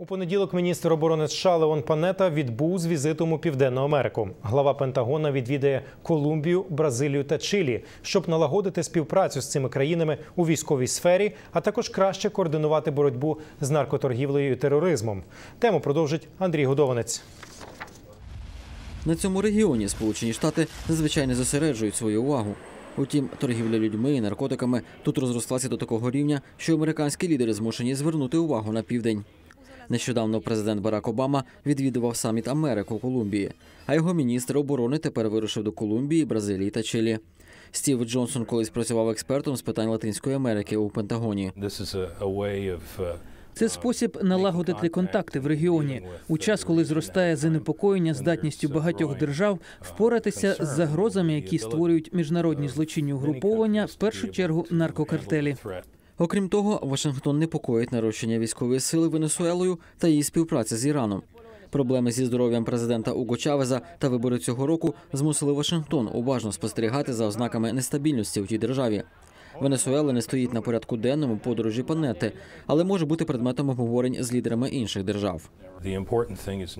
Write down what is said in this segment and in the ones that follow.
У понеділок міністр оборони США Леон Панета відбув з візитом у Південну Америку. Глава Пентагона відвідає Колумбію, Бразилію та Чилі, щоб налагодити співпрацю з цими країнами у військовій сфері, а також краще координувати боротьбу з наркоторгівлею і тероризмом. Тему продовжить Андрій Годованець. На цьому регіоні Сполучені Штати зазвичай не зосереджують свою увагу. Утім, торгівля людьми і наркотиками тут розрослася до такого рівня, що американські лідери змушені звернути увагу на південь. Нещодавно президент Барак Обама відвідував саміт Америки у Колумбії, а його міністр оборони тепер вирушив до Колумбії, Бразилії та Чилі. Стів Джонсон колись працював експертом з питань Латинської Америки у Пентагоні. Uh, Це спосіб налагодити контакти в регіоні у час, коли зростає занепокоєння здатністю багатьох держав впоратися з загрозами, які створюють міжнародні злочинні угруповання, в першу чергу наркокартелі. Окрім того, Вашингтон непокоїть нарощення військової сили Венесуелою та її співпраці з Іраном. Проблеми зі здоров'ям президента Уго Чавеза та вибори цього року змусили Вашингтон уважно спостерігати за ознаками нестабільності у тій державі. Венесуела не стоїть на порядку денному подорожі планети, але може бути предметом обговорень з лідерами інших держав.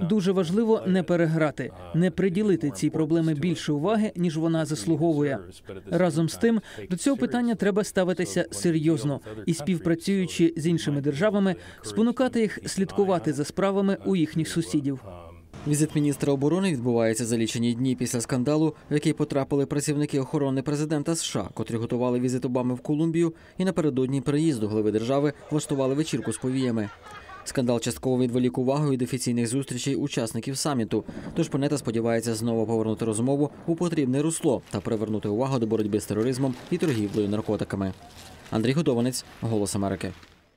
Дуже важливо не переграти, не приділити цій проблемі більше уваги, ніж вона заслуговує. Разом з тим, до цього питання треба ставитися серйозно і співпрацюючи з іншими державами, спонукати їх слідкувати за справами у їхніх сусідів. Візит міністра оборони відбувається за лічені дні після скандалу, в який потрапили працівники охорони президента США, котрі готували візит Обами в Колумбію і напередодні переїзду глави держави влаштували вечірку з повіями. Скандал частково відволік увагу від офіційних зустрічей учасників саміту. Тож Панета сподівається знову повернути розмову у потрібне русло та привернути увагу до боротьби з тероризмом і торгівлею наркотиками. Андрій Годованець, Голос Америки.